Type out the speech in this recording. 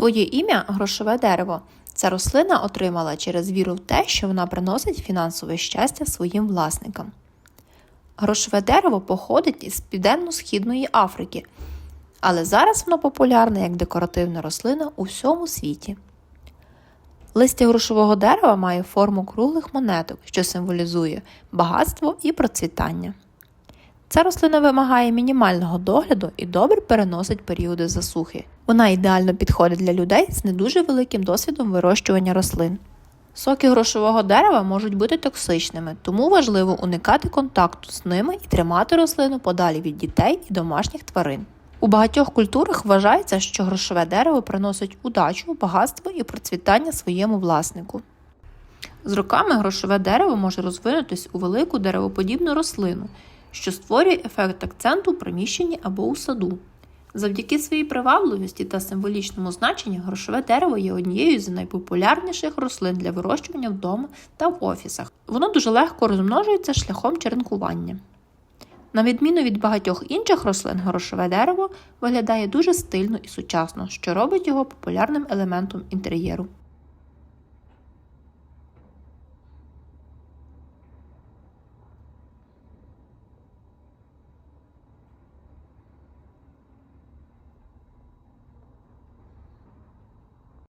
Своє ім'я грошове дерево. Ця рослина отримала через віру в те, що вона приносить фінансове щастя своїм власникам. Грошове дерево походить із південно-східної Африки, але зараз воно популярне як декоративна рослина у всьому світі. Листя грошового дерева має форму круглих монеток, що символізує багатство і процвітання. Ця рослина вимагає мінімального догляду і добре переносить періоди засухи. Вона ідеально підходить для людей з не дуже великим досвідом вирощування рослин. Соки грошового дерева можуть бути токсичними, тому важливо уникати контакту з ними і тримати рослину подалі від дітей і домашніх тварин. У багатьох культурах вважається, що грошове дерево приносить удачу, багатство і процвітання своєму власнику. З роками грошове дерево може розвинутись у велику деревоподібну рослину, що створює ефект акценту у приміщенні або у саду. Завдяки своїй привабливості та символічному значенню грошове дерево є однією з найпопулярніших рослин для вирощування вдома та в офісах. Воно дуже легко розмножується шляхом черенкування. На відміну від багатьох інших рослин, грошове дерево виглядає дуже стильно і сучасно, що робить його популярним елементом інтер'єру.